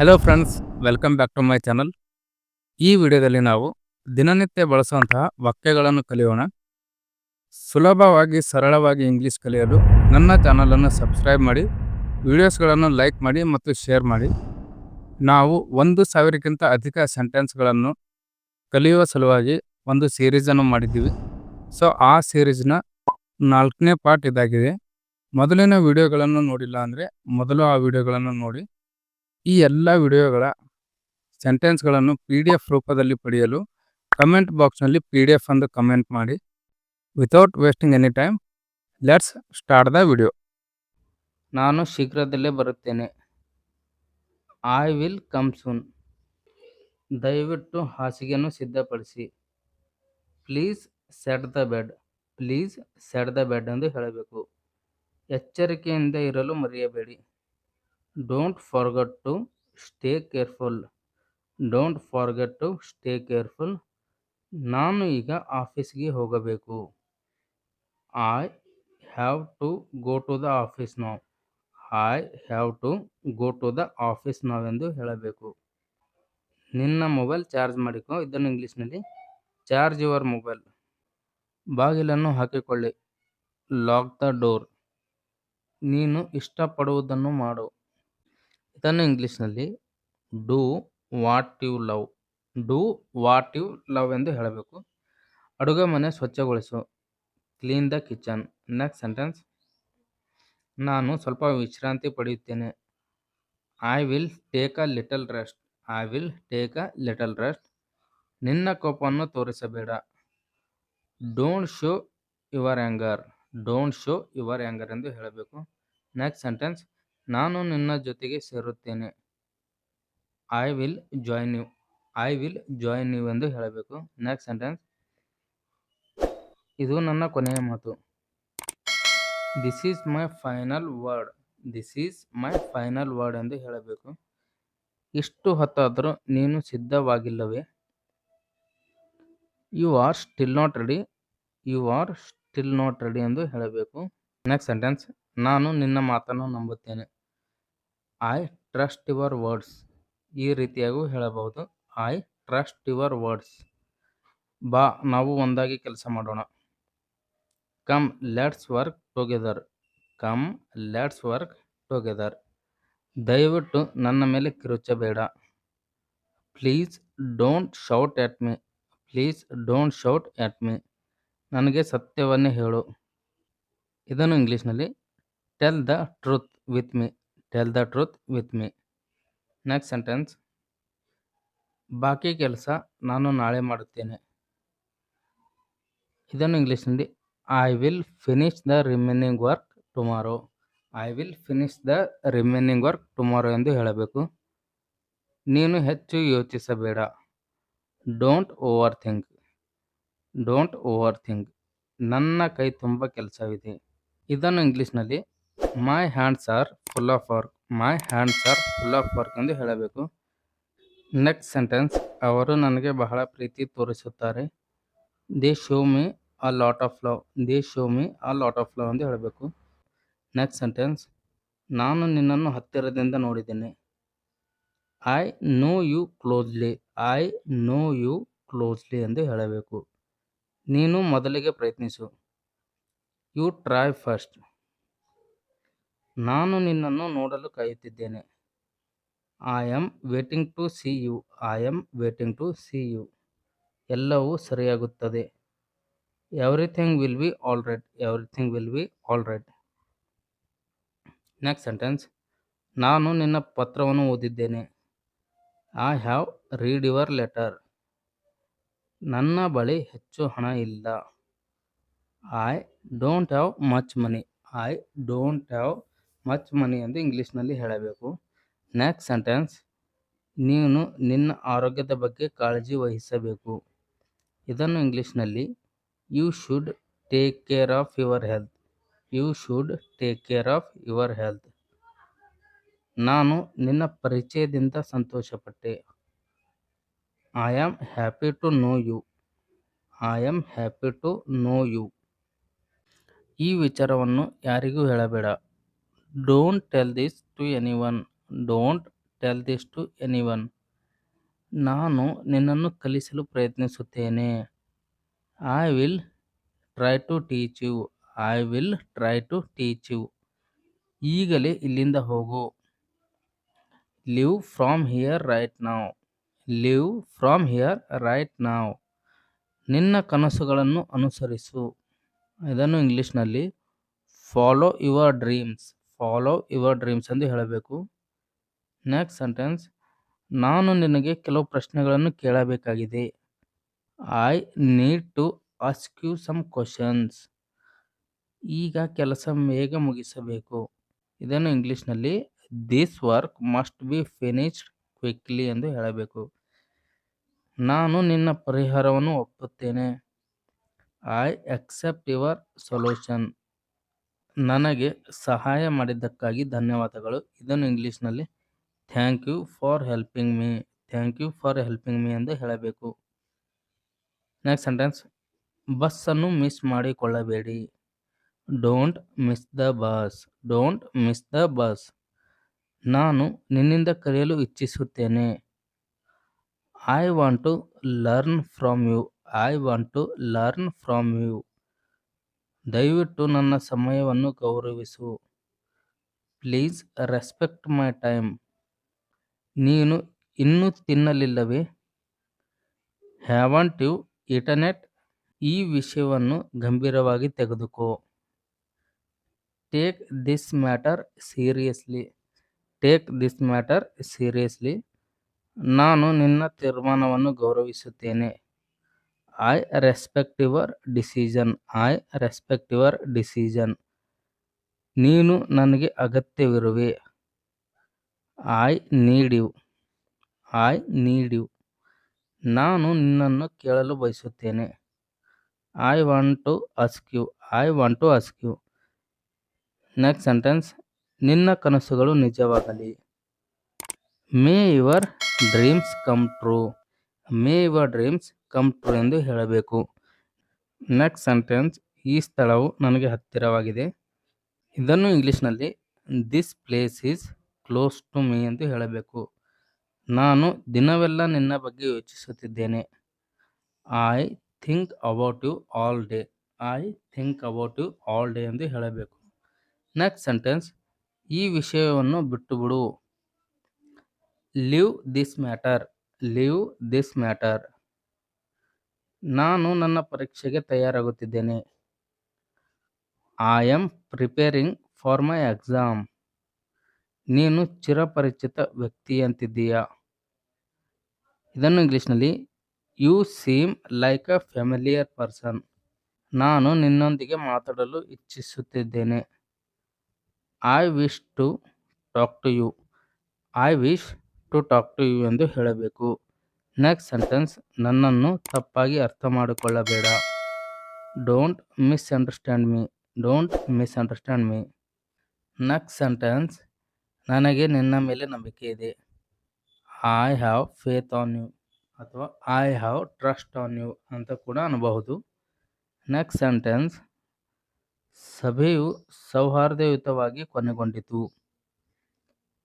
Hello friends welcome back to my channel ಈ ವಿಡಿಯೋದಲ್ಲಿ ನಾವು ದಿನನಿತ್ಯ ಬಳಸುವಂತಹ ವಾಕ್ಯಗಳನ್ನು ಕಲಿಯೋಣ. ಸುಲಭವಾಗಿ, ಸರಳವಾಗಿ ಇಂಗ್ಲೀಷ್ ಕಲಿಯಲು ನನ್ನ ಚಾನಲನ್ನು ಸಬ್ಸ್ಕ್ರೈಬ್ ಮಾಡಿ ವಿಡಿಯೋಸ್ಗಳನ್ನು ಲೈಕ್ ಮಾಡಿ ಮತ್ತು ಶೇರ್ ಮಾಡಿ. ನಾವು ಒಂದು ಸಾವಿರಕ್ಕಿಂತ ಅಧಿಕ ಸೆಂಟೆನ್ಸ್ಗಳನ್ನು ಕಲಿಯುವ ಸಲುವಾಗಿ ಒಂದು ಸೀರೀಸನ್ನು ಮಾಡಿದ್ದೀವಿ. ಸೊ ಆ ಸೀರೀಸ್ನ ನಾಲ್ಕನೇ ಪಾರ್ಟ್ ಇದಾಗಿದೆ. ಮೊದಲಿನ ವಿಡಿಯೋಗಳನ್ನು ನೋಡಿಲ್ಲ ಅಂದರೆ ಮೊದಲು ಆ ವಿಡಿಯೋಗಳನ್ನು ನೋಡಿ. ಈ ಎಲ್ಲ ವಿಡಿಯೋಗಳ ಸೆಂಟೆನ್ಸ್ಗಳನ್ನು ಪಿ ಡಿ ಎಫ್ ರೂಪದಲ್ಲಿ ಪಡೆಯಲು ಕಮೆಂಟ್ ಬಾಕ್ಸ್ನಲ್ಲಿ ಪಿ ಡಿ ಎಫ್ ಎಂದು ಕಮೆಂಟ್ ಮಾಡಿ. Without wasting any time let's start the video ನಾನು ಶೀಘ್ರದಲ್ಲೇ ಬರುತ್ತೇನೆ. ಐ ವಿಲ್ ಕಮ್ ಸೂನ್ ದಯವಿಟ್ಟು ಹಾಸಿಗೆಯನ್ನು ಸಿದ್ಧಪಡಿಸಿ. Please set the bed please set the bed ಎಂದು ಹೇಳಬೇಕು. ಎಚ್ಚರಿಕೆಯಿಂದ ಇರಲು ಮರೆಯಬೇಡಿ. Don't forget to stay careful don't forget to stay careful ನಾನು ಈಗ ಆಫೀಸ್ಗೆ ಹೋಗಬೇಕು. I have to go to the office now I have to go to the office now ಹೇಳಬೇಕು. ನಿನ್ನ ಮೊಬೈಲ್ ಚಾರ್ಜ್ ಮಾಡಿಕೊ. ಇದನ್ನು ಇಂಗ್ಲೀಷ್ನಲ್ಲಿ ಚಾರ್ಜ್ ಯುವರ್ ಮೊಬೈಲ್ ಬಾಗಿಲನ್ನು ಹಾಕಿಕೊಳ್ಳಿ. ಲಾಕ್ ದ ಡೋರ್ ನೀನು ಇಷ್ಟಪಡುವುದನ್ನು ಮಾಡು. ಇದನ್ನು ಇಂಗ್ಲೀಷ್ನಲ್ಲಿ do what you love do what you love ಎಂದು ಹೇಳಬೇಕು. ಅಡುಗೆ ಮನೆ ಸ್ವಚ್ಛಗೊಳಿಸು. Clean the kitchen. Next sentence. ನಾನು ಸ್ವಲ್ಪ ವಿಶ್ರಾಂತಿ ಪಡೆಯುತ್ತೇನೆ. I will take a little rest I will take a little rest ನಿನ್ನ ಕೋಪವನ್ನು ತೋರಿಸಬೇಡ. Don't show your anger don't show your anger ಎಂದು ಹೇಳಬೇಕು. Next sentence. ನಾನು ನಿನ್ನ ಜೊತೆಗೆ ಸೇರುತ್ತೇನೆ. I will join you I will join you ಎಂದು ಹೇಳಬೇಕು. ನೆಕ್ಸ್ಟ್ ಸೆಂಟೆನ್ಸ್ ಇದು ನನ್ನ ಕೊನೆಯ ಮಾತು. This is my final word this is my final word ಎಂದು ಹೇಳಬೇಕು. ಇಷ್ಟು ಹೊತ್ತಾದರೂ ನೀನು ಸಿದ್ಧವಾಗಿಲ್ಲವೇ? You are still not ready you are still not ready ಎಂದು ಹೇಳಬೇಕು. ನೆಕ್ಸ್ಟ್ ಸೆಂಟೆನ್ಸ್ ನಾನು ನಿನ್ನ ಮಾತನ್ನು ನಂಬುತ್ತೇನೆ. ಐ ಟ್ರಸ್ಟ್ ಯುವರ್ ವರ್ಡ್ಸ್ ಈ ರೀತಿಯಾಗೂ ಹೇಳಬಹುದು. ಐ ಟ್ರಸ್ಟ್ ಯುವರ್ ವರ್ಡ್ಸ್ ಬಾ, ನಾವು ಒಂದಾಗಿ ಕೆಲಸ ಮಾಡೋಣ. Come let's work together come let's work together ದಯವಿಟ್ಟು ನನ್ನ ಮೇಲೆ ಕಿರುಚಬೇಡ. Please don't shout at me please don't shout at me ನನಗೆ ಸತ್ಯವನ್ನೇ ಹೇಳು. ಇದನ್ನು ಇಂಗ್ಲೀಷ್ನಲ್ಲಿ tell the truth with me tell the truth with me next sentence ಬಾಕಿ ಕೆಲಸ ನಾನು ನಾಳೆ ಮಾಡುತ್ತೇನೆ. ಇದನ್ನು ಇಂಗ್ಲೀಷ್ನಲ್ಲಿ I will finish the remaining work tomorrow I will finish the remaining work tomorrow ಎಂದು ಹೇಳಬೇಕು. ನೀನು ಹೆಚ್ಚು ಯೋಚಿಸಬೇಡ. Don't over think don't over think ನನ್ನ ಕೈ ತುಂಬ ಕೆಲಸವಿದೆ. ಇದನ್ನು ಇಂಗ್ಲೀಷ್ನಲ್ಲಿ my hands are full of work my hands are full of work ಎಂದು ಹೇಳಬೇಕು. ನೆಕ್ಸ್ಟ್ ಸೆಂಟೆನ್ಸ್ ಅವರು ನನಗೆ ಬಹಳ ಪ್ರೀತಿ ತೋರಿಸುತ್ತಾರೆ. They show me a lot of love they show me a lot of love ಎಂದು ಹೇಳಬೇಕು. ನೆಕ್ಸ್ಟ್ ಸೆಂಟೆನ್ಸ್ ನಾನು ನಿನ್ನನ್ನು ಹತ್ತಿರದಿಂದ ನೋಡಿದ್ದೇನೆ. I know you closely I know you closely ಎಂದು ಹೇಳಬೇಕು. ನೀನು ಮೊದಲಿಗೆ ಪ್ರಯತ್ನಿಸು. ಯು ಟ್ರೈ ಫಸ್ಟ್ ನಾನು ನಿನ್ನನ್ನು ನೋಡಲು ಕಾಯುತ್ತಿದ್ದೇನೆ. I am waiting to see you I am waiting to see you ಎಲ್ಲವೂ ಸರಿಯಾಗುತ್ತದೆ. Everything will be all right everything will be all right next sentence ನಾನು ನಿನ್ನ ಪತ್ರವನ್ನು ಓದಿದ್ದೇನೆ. I have read your letter ನನ್ನ ಬಳಿ ಹೆಚ್ಚು ಹಣ ಇಲ್ಲ. I don't have much money I don't have much money ಎಂದು ಇಂಗ್ಲೀಷ್ನಲ್ಲಿ ಹೇಳಬೇಕು. ನೆಕ್ಸ್ಟ್ ಸೆಂಟೆನ್ಸ್ ನೀನು ನಿನ್ನ ಆರೋಗ್ಯದ ಬಗ್ಗೆ ಕಾಳಜಿ ವಹಿಸಬೇಕು. ಇದನ್ನು ಇಂಗ್ಲೀಷ್ನಲ್ಲಿ you should take care of your health you should take care of your health ನಾನು ನಿನ್ನ ಪರಿಚಯದಿಂದ ಸಂತೋಷಪಟ್ಟೆ. I am happy to know you I am happy to know you ಈ ವಿಚಾರವನ್ನು ಯಾರಿಗೂ ಹೇಳಬೇಡ. Don't tell this to anyone don't tell this to anyone ನಾನು ನಿನ್ನನ್ನು ಕಲಿಸಲು ಪ್ರಯತ್ನಿಸುತ್ತೇನೆ. I will try to teach you I will try to teach you ಈಗಲೇ ಇಲ್ಲಿಂದ ಹೋಗು. Leave from here right now leave from here right now ನಿನ್ನ ಕನಸುಗಳನ್ನು ಅನುಸರಿಸು. ಇದನ್ನು ಇಂಗ್ಲೀಷ್ನಲ್ಲಿ follow your dreams follow your dreams ಎಂದು ಹೇಳಬೇಕು. ನೆಕ್ಸ್ಟ್ ಸೆಂಟೆನ್ಸ್ ನಾನು ನಿನಗೆ ಕೆಲವು ಪ್ರಶ್ನೆಗಳನ್ನು ಕೇಳಬೇಕಾಗಿದೆ. I need to ask you some questions ಈಗ ಕೆಲಸ ಬೇಗ ಮುಗಿಸಬೇಕು. ಇದನ್ನು ಇಂಗ್ಲೀಷ್ನಲ್ಲಿ this work must be finished quickly ಎಂದು ಹೇಳಬೇಕು. ನಾನು ನಿನ್ನ ಪರಿಹಾರವನ್ನು ಒಪ್ಪುತ್ತೇನೆ. ಐ ಅಕ್ಸೆಪ್ಟ್ ಯುವರ್ ಸೊಲ್ಯೂಷನ್ ನನಗೆ ಸಹಾಯ ಮಾಡಿದ್ದಕ್ಕಾಗಿ ಧನ್ಯವಾದಗಳು. ಇದನ್ನು ಇಂಗ್ಲೀಷ್ನಲ್ಲಿ thank you for helping me, thank you for helping me ಎಂದು ಹೇಳಬೇಕು. ನೆಕ್ಸ್ಟ್ ಸೆಂಟೆನ್ಸ್, ಬಸ್ಸನ್ನು miss ಮಾಡಿಕೊಳ್ಳಬೇಡಿ. Don't miss the bus, don't miss the bus. ನಾನು ನಿನ್ನಿಂದ ಕಲಿಯಲು ಇಚ್ಛಿಸುತ್ತೇನೆ. I want to learn from you I want to learn from you ದಯವಿಟ್ಟು ನನ್ನ ಸಮಯವನ್ನು ಗೌರವಿಸು. Please respect my time. ನೀನು ಇನ್ನೂ ತಿನ್ನಲಿಲ್ಲವೇ? ಹ್ಯಾವಂಟ್ ಯು ಇಟನೆಟ್ ಈ ವಿಷಯವನ್ನು ಗಂಭೀರವಾಗಿ ತೆಗೆದುಕೋ. Take this matter seriously. Take this matter seriously. ನಾನು ನಿನ್ನ ತೀರ್ಮಾನವನ್ನು ಗೌರವಿಸುತ್ತೇನೆ. I respect your decision I respect your decision ನೀನು ನನಗೆ ಅಗತ್ಯವಿರುವೆ. I need you I need you ನಾನು ನಿನ್ನನ್ನು ಕೇಳಲು ಬಯಸುತ್ತೇನೆ. I want to ask you I want to ask you next sentence ನಿನ್ನ ಕನಸುಗಳು ನಿಜವಾಗಲಿ. May your dreams come true may your dreams come to ಎಂದು ಹೇಳಬೇಕು. ನೆಕ್ಸ್ಟ್ ಸೆಂಟೆನ್ಸ್ ಈ ಸ್ಥಳವು ನನಗೆ ಹತ್ತಿರವಾಗಿದೆ. ಇದನ್ನು ಇಂಗ್ಲೀಷ್ನಲ್ಲಿ this place is close to me ಎಂದು ಹೇಳಬೇಕು. ನಾನು ದಿನವೆಲ್ಲ ನಿನ್ನ ಬಗ್ಗೆ ಯೋಚಿಸುತ್ತಿದ್ದೇನೆ. I think about you all day I think about you all day ಎಂದು ಹೇಳಬೇಕು. ನೆಕ್ಸ್ಟ್ ಸೆಂಟೆನ್ಸ್ ಈ ವಿಷಯವನ್ನು ಬಿಟ್ಟುಬಿಡು. Leave this matter leave this matter ನಾನು ನನ್ನ ಪರೀಕ್ಷೆಗೆ ತಯಾರಾಗುತ್ತಿದ್ದೇನೆ. I am preparing for my exam ನೀನು ಚಿರಪರಿಚಿತ ವ್ಯಕ್ತಿಯಂತಿದ್ದೀಯಾ? ಇದನ್ನು ಇಂಗ್ಲೀಷ್ನಲ್ಲಿ you seem like a familiar person ನಾನು ನಿನ್ನೊಂದಿಗೆ ಮಾತಾಡಲು ಇಚ್ಛಿಸುತ್ತಿದ್ದೇನೆ. I wish to talk to you I wish to talk to you ಎಂದು ಹೇಳಬೇಕು. ನೆಕ್ಸ್ಟ್ ಸೆಂಟೆನ್ಸ್ ನನ್ನನ್ನು ತಪ್ಪಾಗಿ ಅರ್ಥ ಮಾಡಿಕೊಳ್ಳಬೇಡ. Don't misunderstand me don't misunderstand me next sentence ನನಗೆ ನಿನ್ನ ಮೇಲೆ ನಂಬಿಕೆ ಇದೆ. I have faith on you ಅಥವಾ I have trust on you ಅಂತ ಕೂಡ ಅನ್ನಬಹುದು ನೆಕ್ಸ್ಟ್ ಸೆಂಟೆನ್ಸ್ ಸಭೆಯು ಸೌಹಾರ್ದಯುತವಾಗಿ ಕೊನೆಗೊಂಡಿತು.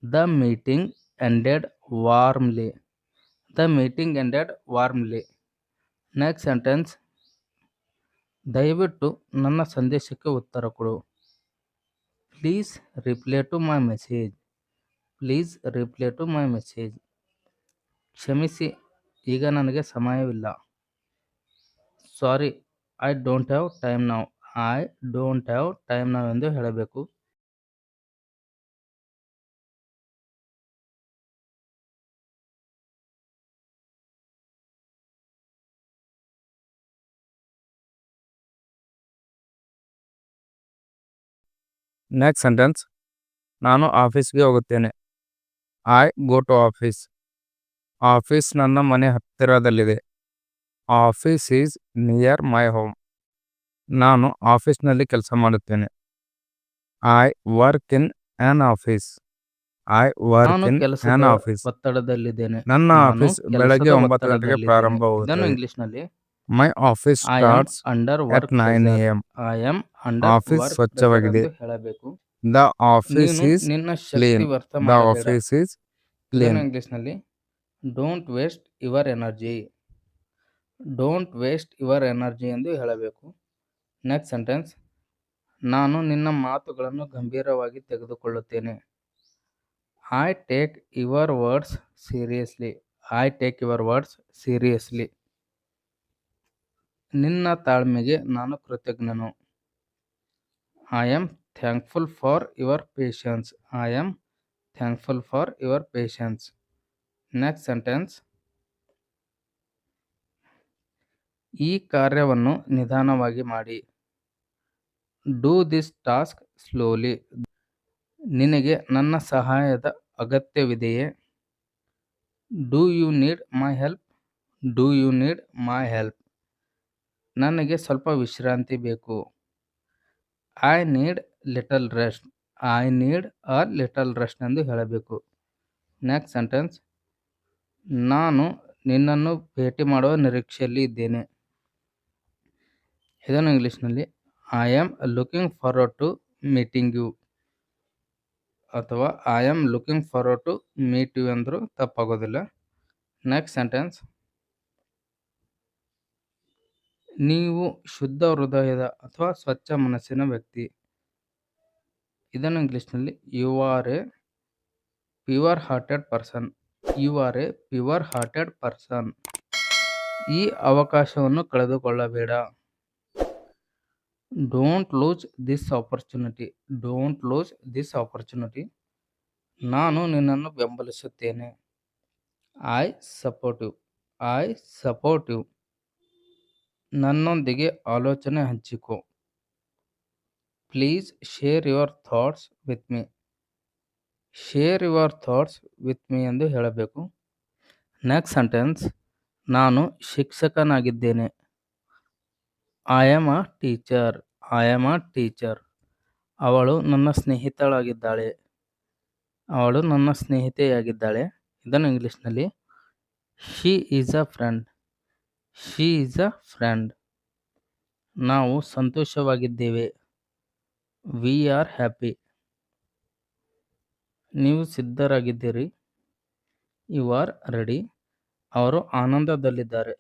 The meeting ended warmly the meeting ended warmly next sentence ದಯವಿಟ್ಟು ನನ್ನ ಸಂದೇಶಕ್ಕೆ ಉತ್ತರ ಕೊಡು. Please reply to my message please reply to my message ಕ್ಷಮಿಸಿ, ಈಗ ನನಗೆ ಸಮಯವಿಲ್ಲ. Sorry I don't have time ನಾವು ಐ ಡೋಂಟ್ ಹ್ಯಾವ್ ಟೈಮ್ ನಾವು ಎಂದು ಹೇಳಬೇಕು. ನೆಕ್ಸ್ಟ್ ಸೆಂಟೆನ್ಸ್ ನಾನು ಆಫೀಸ್ಗೆ ಹೋಗುತ್ತೇನೆ. I go to office office ನನ್ನ ಮನೆ ಹತ್ತಿರದಲ್ಲಿದೆ. Office is near my home ನಾನು ಆಫೀಸ್ನಲ್ಲಿ ಕೆಲಸ ಮಾಡುತ್ತೇನೆ. I work in an office I work in an office ಒತ್ತಡದಲ್ಲಿದ್ದೇನೆ. ನನ್ನ ಆಫೀಸ್ ಬೆಳಗ್ಗೆ ಒಂಬತ್ತು ಗಂಟೆಗೆ ಪ್ರಾರಂಭವಾಗುತ್ತದೆ. ಇಂಗ್ಲಿಷ್ನಲ್ಲಿ my office starts under work nine A M I am under office ಸ್ವಚ್ಛವಾಗಿದೆ. ಹೇಳಬೇಕು. ದ ಆಫೀಸ್ ಇಸ್ ಈಸ್ ನಿನ್ನ clean the office office is English ಇಂಗ್ಲೀಷ್ನಲ್ಲಿ don't waste your energy don't waste your energy ಎಂದು ಹೇಳಬೇಕು. ನೆಕ್ಸ್ಟ್ ಸೆಂಟೆನ್ಸ್ ನಾನು ನಿನ್ನ ಮಾತುಗಳನ್ನು ಗಂಭೀರವಾಗಿ ತೆಗೆದುಕೊಳ್ಳುತ್ತೇನೆ. I take your words seriously I take your words seriously ನಿನ್ನ ತಾಳ್ಮೆಗೆ ನಾನು ಕೃತಜ್ಞನು. I am thankful for your patience I am thankful for your patience next sentence ಈ ಕಾರ್ಯವನ್ನು ನಿಧಾನವಾಗಿ ಮಾಡಿ. ಡೂ ದಿಸ್ ಟಾಸ್ಕ್ ಸ್ಲೋಲಿ ನಿನಗೆ ನನ್ನ ಸಹಾಯದ ಅಗತ್ಯವಿದೆಯೇ? Do you need my help do you need my help ನನಗೆ ಸ್ವಲ್ಪ ವಿಶ್ರಾಂತಿ ಬೇಕು. I need little rest I need a little rest ಎಂದು ಹೇಳಬೇಕು. ನೆಕ್ಸ್ಟ್ ಸೆಂಟೆನ್ಸ್ ನಾನು ನಿನ್ನನ್ನು ಭೇಟಿ ಮಾಡುವ ನಿರೀಕ್ಷೆಯಲ್ಲಿ ಇದ್ದೇನೆ. ಇದನ್ನು ಇಂಗ್ಲೀಷ್ನಲ್ಲಿ I am looking forward to meeting you ಅಥವಾ I am looking forward to meet you ಅಂದರೂ ತಪ್ಪಾಗೋದಿಲ್ಲ. ನೆಕ್ಸ್ಟ್ ಸೆಂಟೆನ್ಸ್ ನೀವು ಶುದ್ಧ ಹೃದಯದ ಅಥವಾ ಸ್ವಚ್ಛ ಮನಸ್ಸಿನ ವ್ಯಕ್ತಿ. ಇದನ್ನು ಇಂಗ್ಲೀಷ್ನಲ್ಲಿ you are a pure hearted person you are a pure hearted person ಈ ಅವಕಾಶವನ್ನು ಕಳೆದುಕೊಳ್ಳಬೇಡ. Don't lose this opportunity don't lose this opportunity ನಾನು ನಿನ್ನನ್ನು ಬೆಂಬಲಿಸುತ್ತೇನೆ. ಐ ಸಪೋರ್ಟಿವ್ ಐ ಸಪೋರ್ಟಿವ್ ನನ್ನೊಂದಿಗೆ ಆಲೋಚನೆ ಹಂಚಿಕೊ. Please share your thoughts with me. Share your thoughts with me ಎಂದು ಹೇಳಬೇಕು. Next sentence, ನಾನು ಶಿಕ್ಷಕನಾಗಿದ್ದೇನೆ. I am a teacher I am a teacher ಅವಳು ನನ್ನ ಸ್ನೇಹಿತಳಾಗಿದ್ದಾಳೆ. ಅವಳು ನನ್ನ ಸ್ನೇಹಿತೆಯಾಗಿದ್ದಾಳೆ. ಇದನ್ನು ಇಂಗ್ಲೀಷ್ನಲ್ಲಿ she is a friend she is a friend ನಾವು ಸಂತೋಷವಾಗಿದ್ದೇವೆ. ವಿ ಆರ್ ಹ್ಯಾಪಿ ನೀವು ಸಿದ್ಧರಾಗಿದ್ದೀರಿ. ಯು ಆರ್ ರೆಡಿ ಅವರು ಆನಂದದಲ್ಲಿದ್ದಾರೆ.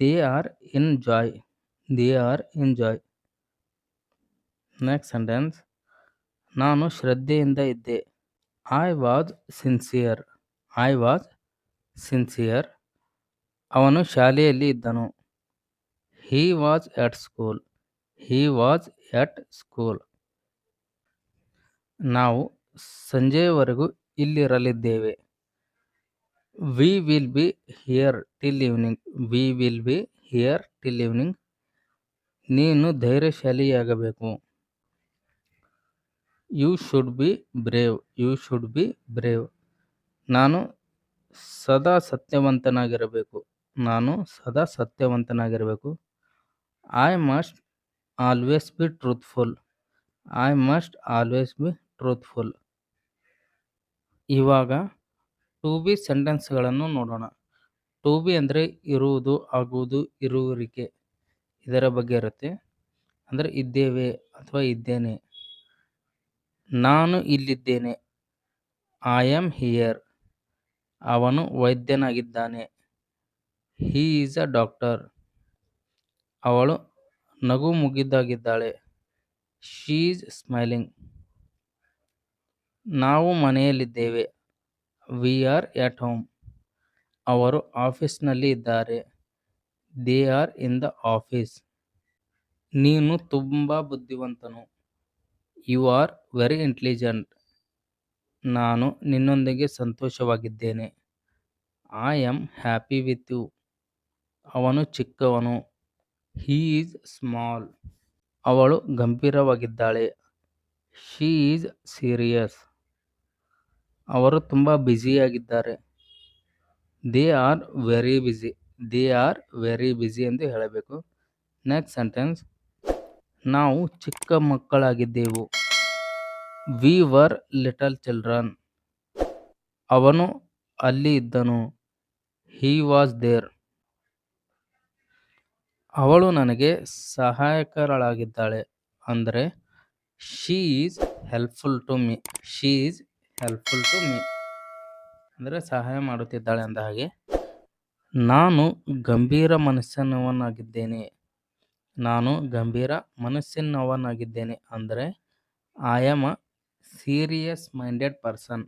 They are in joy they are in joy next sentence ನಾನು ಶ್ರದ್ಧೆಯಿಂದ ಇದ್ದೆ. I was sincere I was sincere ಅವನು ಶಾಲೆಯಲ್ಲಿ ಇದ್ದನು. He was at school he was at school ನಾವು ಸಂಜೆಯವರೆಗೂ ಇಲ್ಲಿರಲಿದ್ದೇವೆ. We will be here till evening we will be here till evening ನೀನು ಧೈರ್ಯಶಾಲಿಯಾಗಬೇಕು. You should be brave you should be brave ನಾನು ಸದಾ ಸತ್ಯವಂತನಾಗಿರಬೇಕು. ನಾನು ಸದಾ ಸತ್ಯವಂತನಾಗಿರಬೇಕು. I must always be truthful I must always be truthful ಇವಾಗ to be ಸೆಂಟೆನ್ಸ್ಗಳನ್ನು ನೋಡೋಣ. To B ಅಂದರೆ ಇರುವುದು, ಆಗುವುದು ಇರುವಿಕೆ ಇದರ ಬಗ್ಗೆ ಇರುತ್ತೆ. ಅಂದರೆ ಇದ್ದೇವೆ ಅಥವಾ ಇದ್ದೇನೆ. ನಾನು ಇಲ್ಲಿದ್ದೇನೆ. ಐ ಆಮ್ ಹಿಯರ್ ಅವನು ವೈದ್ಯನಾಗಿದ್ದಾನೆ. ಹೀ ಈಸ್ ಅ ಡಾಕ್ಟರ್ ಅವಳು ನಗು ಮುಗಿದಾಗಿದ್ದಾಳೆ. ಶೀ ಈಸ್ ಸ್ಮೈಲಿಂಗ್ ನಾವು ಮನೆಯಲ್ಲಿದ್ದೇವೆ. ವಿ ಆರ್ ಎಟ್ ಹೋಮ್ ಅವರು ಆಫೀಸ್ನಲ್ಲಿ ಇದ್ದಾರೆ. They are in the office ನೀನು ತುಂಬ ಬುದ್ಧಿವಂತನು. ಯು ಆರ್ ವೆರಿ ಇಂಟೆಲಿಜೆಂಟ್ ನಾನು ನಿನ್ನೊಂದಿಗೆ ಸಂತೋಷವಾಗಿದ್ದೇನೆ. I am happy with you ಅವನು ಚಿಕ್ಕವನು. ಹೀ ಈಸ್ ಸ್ಮಾಲ್ ಅವಳು ಗಂಭೀರವಾಗಿದ್ದಾಳೆ. ಶೀ ಈಸ್ ಸೀರಿಯಸ್ ಅವರು ತುಂಬ ಬ್ಯುಸಿಯಾಗಿದ್ದಾರೆ. They are very busy they are very busy ಎಂದು ಹೇಳಬೇಕು. ನೆಕ್ಸ್ಟ್ ಸೆಂಟೆನ್ಸ್ ನಾವು ಚಿಕ್ಕ ಮಕ್ಕಳಾಗಿದ್ದೆವು. ವಿ ವರ್ ಲಿಟಲ್ ಚಿಲ್ಡ್ರನ್ ಅವನು ಅಲ್ಲಿ ಇದ್ದನು. ಹೀ ವಾಸ್ ದೇರ್ ಅವಳು ನನಗೆ ಸಹಾಯಕರಳಾಗಿದ್ದಾಳೆ ಅಂದರೆ she is helpful to me she is helpful to me ಅಂದರೆ ಸಹಾಯ ಮಾಡುತ್ತಿದ್ದಾಳೆ ಅಂದ ಹಾಗೆ, ನಾನು ಗಂಭೀರ ಮನಸ್ಸಿನವನಾಗಿದ್ದೇನೆ. ನಾನು ಗಂಭೀರ ಮನಸ್ಸಿನವನಾಗಿದ್ದೇನೆ ಅಂದರೆ I am a serious minded person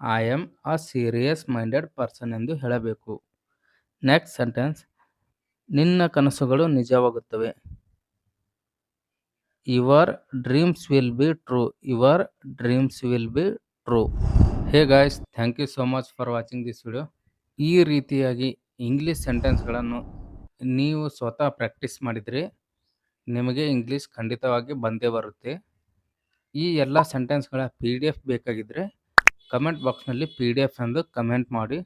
I am a serious minded person ಎಂದು ಹೇಳಬೇಕು. ನೆಕ್ಸ್ಟ್ ಸೆಂಟೆನ್ಸ್ ನಿನ್ನ ಕನಸುಗಳು ನಿಜವಾಗುತ್ತವೆ. Your dreams will be true your dreams will be true hey guys thank you so much for watching this video ಈ ರೀತಿಯಾಗಿ English ಸೆಂಟೆನ್ಸ್ಗಳನ್ನು ನೀವು ಸ್ವತಃ practice ಮಾಡಿದರೆ ನಿಮಗೆ ಇಂಗ್ಲೀಷ್ ಖಂಡಿತವಾಗಿ ಬಂದೇ ಬರುತ್ತೆ. ಈ ಎಲ್ಲ ಸೆಂಟೆನ್ಸ್ಗಳ ಪಿ ಡಿ ಎಫ್ ಬೇಕಾಗಿದ್ದರೆ ಕಮೆಂಟ್ ಬಾಕ್ಸ್ನಲ್ಲಿ ಪಿ ಡಿ ಎಫ್ ಎಂದು ಕಮೆಂಟ್ ಮಾಡಿ.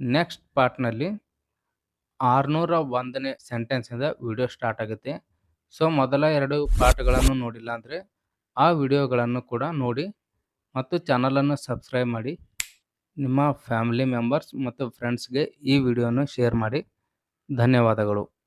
ನೆಕ್ಸ್ಟ್ ಪಾರ್ಟ್ನಲ್ಲಿ ಆರುನೂರ ಒಂದನೇ ಸೆಂಟೆನ್ಸಿಂದ ವಿಡಿಯೋ ಸ್ಟಾರ್ಟ್ ಆಗುತ್ತೆ. ಸೊ, ಮೊದಲ ಎರಡು ಪಾಠಗಳನ್ನು ನೋಡಿಲ್ಲ ಅಂದರೆ ಆ ವಿಡಿಯೋಗಳನ್ನು ಕೂಡ ನೋಡಿ ಮತ್ತು ಚಾನಲನ್ನು ಸಬ್ಸ್ಕ್ರೈಬ್ ಮಾಡಿ. ನಿಮ್ಮ ಫ್ಯಾಮಿಲಿ ಮೆಂಬರ್ಸ್ ಮತ್ತು ಫ್ರೆಂಡ್ಸ್ಗೆ ಈ ವಿಡಿಯೋನ ಶೇರ್ ಮಾಡಿ. ಧನ್ಯವಾದಗಳು.